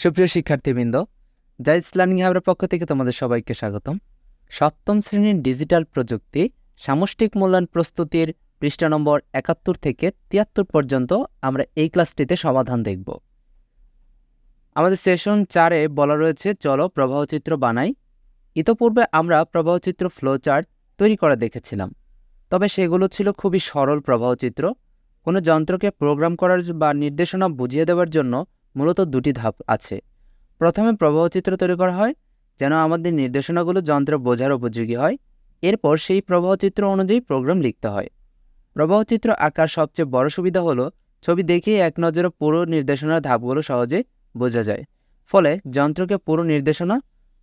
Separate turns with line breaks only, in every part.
সুপ্রিয় শিক্ষার্থীবৃন্দ জাইস লার্নিং হাবের পক্ষ থেকে তোমাদের সবাইকে স্বাগতম। সপ্তম শ্রেণির ডিজিটাল প্রযুক্তি সামষ্টিক মূল্যায়ন প্রস্তুতির পৃষ্ঠা নম্বর একাত্তর থেকে তিয়াত্তর পর্যন্ত আমরা এই ক্লাসটিতে সমাধান দেখব। আমাদের সেশন চারে বলা রয়েছে, চলো প্রবাহচিত্র বানাই। ইতোপূর্বে আমরা প্রবাহচিত্র ফ্লো চার্ট তৈরি করা দেখেছিলাম, তবে সেগুলো ছিল খুবই সরল প্রবাহচিত্র। কোনো যন্ত্রকে প্রোগ্রাম করার বা নির্দেশনা বুঝিয়ে দেওয়ার জন্য মূলত দুটি ধাপ আছে। প্রথমে প্রবাহচিত্র তৈরি করা হয়, যেন আমাদের নির্দেশনাগুলো যন্ত্র বোঝার উপযোগী হয়। এরপর সেই প্রবাহচিত্র অনুযায়ী প্রোগ্রাম লিখতে হয়। প্রবাহচিত্র আঁকার সবচেয়ে বড় সুবিধা হলো, ছবি দেখেই এক নজরে পুরো নির্দেশনার ধাপগুলো সহজে বোঝা যায়। ফলে যন্ত্রকে পুরো নির্দেশনা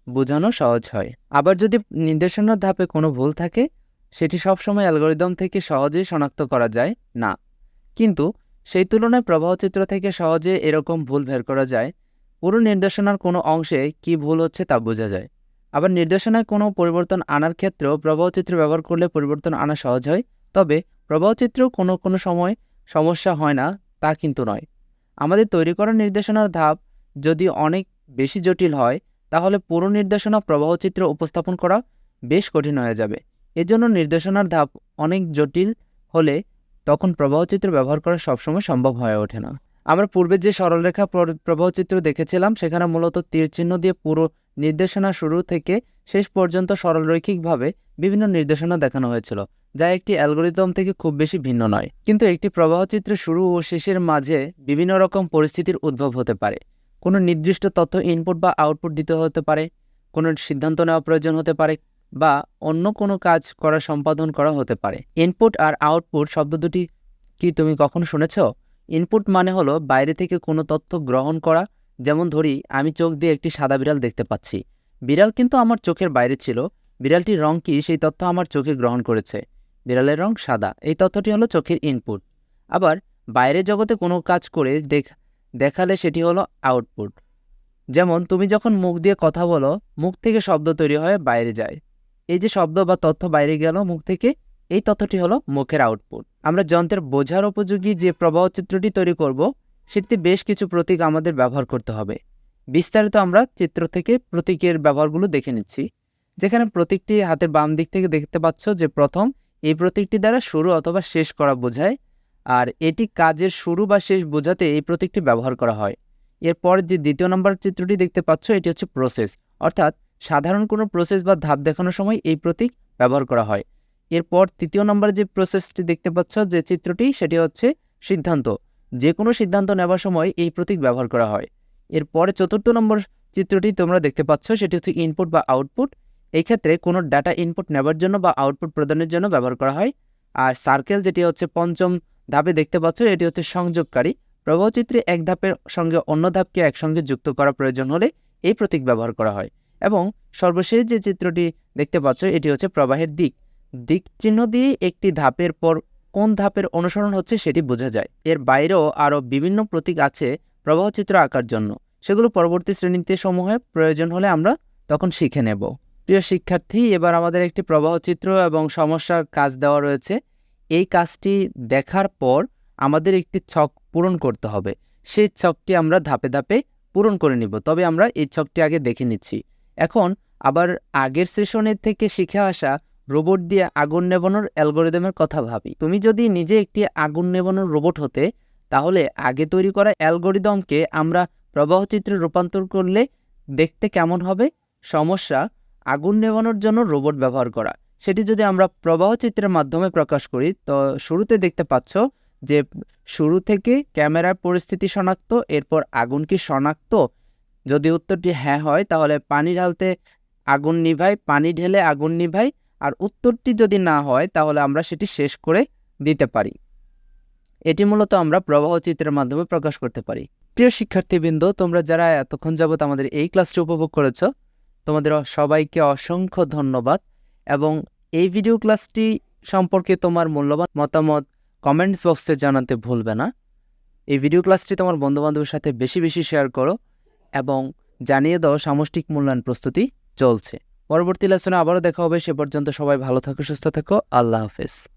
বোঝানো সহজ হয়। আবার যদি নির্দেশনার ধাপে কোনো ভুল থাকে, সেটি সবসময় অ্যালগোরিদম থেকে সহজেই শনাক্ত করা যায় না। কিন্তু সেই তুলনায় প্রবাহচিত্র থেকে সহজে এরকম ভুল বের করা যায়। পুরো নির্দেশনার কোনো অংশে কি ভুল হচ্ছে তা বোঝা যায়। আবার নির্দেশনায় কোনো পরিবর্তন আনার ক্ষেত্রেও প্রবাহচিত্র ব্যবহার করলে পরিবর্তন আনা সহজ হয়। তবে প্রবাহচিত্র কোনো কোনো সময় সমস্যা হয় না, তা কিন্তু নয়। আমাদের তৈরি করা নির্দেশনার ধাপ যদি অনেক বেশি জটিল হয়, তাহলে পুরো নির্দেশনা প্রবাহচিত্র উপস্থাপন করা বেশ কঠিন হয়ে যাবে। এজন্য নির্দেশনার ধাপ অনেক জটিল হলে তখন প্রবাহচিত্র ব্যবহার করা সবসময় সম্ভব হয়ে ওঠে না। আমরা পূর্বে যে সরলরেখা প্র- প্রবাহচিত্র দেখেছিলাম, সেখানে মূলত তীর চিহ্ন দিয়ে পুরো নির্দেশনা শুরু থেকে শেষ পর্যন্ত সরলরৈখিকভাবে বিভিন্ন নির্দেশনা দেখানো হয়েছিল, যা একটি অ্যালগোরিদম থেকে খুব বেশি ভিন্ন নয়। কিন্তু একটি প্রবাহচিত্রের শুরু ও শেষের মাঝে বিভিন্ন রকম পরিস্থিতির উদ্ভব হতে পারে। কোনো নির্দিষ্ট তথ্য ইনপুট বা আউটপুট দিতে হতে পারে, কোনো সিদ্ধান্ত নেওয়া প্রয়োজন হতে পারে বা অন্য কোনো কাজ করা সম্পাদন করা হতে পারে। ইনপুট আর আউটপুট শব্দ দুটি কি তুমি কখনো শুনেছ? ইনপুট মানে হলো বাইরে থেকে কোনো তথ্য গ্রহণ করা। যেমন ধরি, আমি চোখ দিয়ে একটি সাদা বিড়াল দেখতে পাচ্ছি। বিড়াল কিন্তু আমার চোখের বাইরে ছিল। বিড়ালটির রং কি? সেই তথ্য আমার চোখে গ্রহণ করেছে। বিড়ালের রং সাদা। এই তথ্যটি হলো চোখের ইনপুট আবার বাইরে জগতে কোনো কাজ করে দেখ, দেখালে সেটি হলো আউটপুট যেমন, তুমি যখন মুখ দিয়ে কথা বলো, মুখ থেকে শব্দ তৈরি হয়ে বাইরে যায়। এই যে শব্দ বা তথ্য বাইরে গেল মুখ থেকে, এই তথ্যটি হলো মুখের আউটপুট আমরা যন্ত্রের বোঝার উপযোগী যে প্রবাহ চিত্রটি তৈরি করব, সেটিতে বেশ কিছু প্রতীক আমাদের ব্যবহার করতে হবে। বিস্তারিত আমরা চিত্র থেকে প্রতীকের ব্যবহারগুলো দেখে নিচ্ছি। যেখানে প্রতীকটি হাতের বাম দিক থেকে দেখতে পাচ্ছ যে প্রথম, এই প্রতীকটি দ্বারা শুরু অথবা শেষ করা বোঝায়, আর এটি কাজের শুরু বা শেষ বোঝাতে এই প্রতীকটি ব্যবহার করা হয়। এরপর যে দ্বিতীয় নম্বর চিত্রটি দেখতে পাচ্ছ, এটি হচ্ছে প্রসেস অর্থাৎ সাধারণ কোনো প্রসেস বা ধাপ দেখানোর সময় এই প্রতীক ব্যবহার করা হয়। এরপর তৃতীয় নম্বর যে প্রসেসটি দেখতে পাচ্ছ, যে চিত্রটি, সেটি হচ্ছে সিদ্ধান্ত। যে কোনো সিদ্ধান্ত নেওয়ার সময় এই প্রতীক ব্যবহার করা হয়। এরপরে চতুর্থ নম্বর চিত্রটি তোমরা দেখতে পাচ্ছ, সেটি হচ্ছে ইনপুট বা আউটপুট এই ক্ষেত্রে কোনো ডাটা ইনপুট নেওয়ার জন্য বা আউটপুট প্রদানের জন্য ব্যবহার করা হয়। আর সার্কেল যেটি হচ্ছে পঞ্চম ধাপে দেখতে পাচ্ছ, এটি হচ্ছে সংযোগকারী। প্রবাহচিত্রে এক ধাপের সঙ্গে অন্য ধাপকে একসঙ্গে যুক্ত করা প্রয়োজন হলে এই প্রতীক ব্যবহার করা হয়। এবং সর্বশেষ যে চিত্রটি দেখতে পাচ্ছ, এটি হচ্ছে প্রবাহের দিক। দিক চিহ্ন দিয়ে একটি ধাপের পর কোন ধাপের অনুসরণ হচ্ছে সেটি বোঝা যায়। এর বাইরেও আরও বিভিন্ন প্রতীক আছে প্রবাহচিত্র আঁকার জন্য। সেগুলো পরবর্তী শ্রেণীতে সমূহে প্রয়োজন হলে আমরা তখন শিখে নেব। প্রিয় শিক্ষার্থী, এবার আমাদের একটি প্রবাহচিত্র এবং সমস্যার কাজ দেওয়া রয়েছে। এই কাজটি দেখার পর আমাদের একটি ছক পূরণ করতে হবে। সেই ছকটি আমরা ধাপে ধাপে পূরণ করে নিব। তবে আমরা এই ছকটি আগে দেখে নিচ্ছি। এখন আবার আগের সেশনের থেকে শিখে আসা রোবট দিয়ে আগুন নেবানোর অ্যালগোরিদমের কথা ভাবি। তুমি যদি নিজে একটি আগুন নেবানোর রোবট হতে, তাহলে আগে তৈরি করা অ্যালগোরিদমকে আমরা প্রবাহচিত্রে রূপান্তর করলে দেখতে কেমন হবে? সমস্যা, আগুন নেবানোর জন্য রোবট ব্যবহার করা। সেটি যদি আমরা প্রবাহচিত্রের মাধ্যমে প্রকাশ করি, তো শুরুতে দেখতে পাচ্ছ যে শুরু থেকে ক্যামেরার পরিস্থিতি শনাক্ত, এরপর আগুন কি শনাক্ত যদি উত্তরটি হ্যাঁ হয়, তাহলে পানি ঢালতে আগুন নিভাই, পানি ঢেলে আগুন নিভাই, আর উত্তরটি যদি না হয়, তাহলে আমরা সেটি শেষ করে দিতে পারি। এটি মূলত আমরা প্রবাহ চিত্রের মাধ্যমে প্রকাশ করতে পারি। প্রিয় শিক্ষার্থীবৃন্দ, তোমরা যারা এতক্ষণ যাবৎ আমাদের এই ক্লাসটি উপভোগ করেছ, তোমাদের সবাইকে অসংখ্য ধন্যবাদ এবং এই ভিডিও ক্লাসটি সম্পর্কে তোমার মূল্যবান মতামত কমেন্টস বক্সে জানাতে ভুলবে না। এই ভিডিও ক্লাসটি তোমার বন্ধুবান্ধবের সাথে বেশি বেশি শেয়ার করো। এবং জানিয়ে দেওয়া সামষ্টিক মূল্যায়ন প্রস্তুতি চলছে। পরবর্তী লেসনে আবারও দেখা হবে, সে পর্যন্ত সবাই ভালো থাকো, সুস্থ থাকো, আল্লাহ হাফেজ।